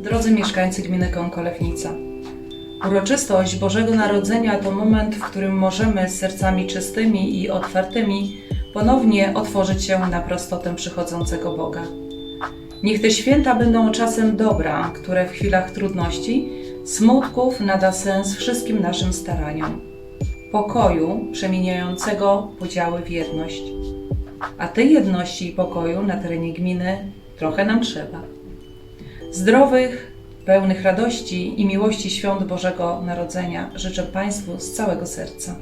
Drodzy mieszkańcy gminy Kąkolewnica, uroczystość Bożego Narodzenia to moment, w którym możemy z sercami czystymi i otwartymi ponownie otworzyć się na prostotę przychodzącego Boga. Niech te święta będą czasem dobra, które w chwilach trudności, smutków nada sens wszystkim naszym staraniom. Pokoju przemieniającego podziały w jedność. A tej jedności i pokoju na terenie gminy trochę nam trzeba. Zdrowych, pełnych radości i miłości świąt Bożego Narodzenia życzę Państwu z całego serca.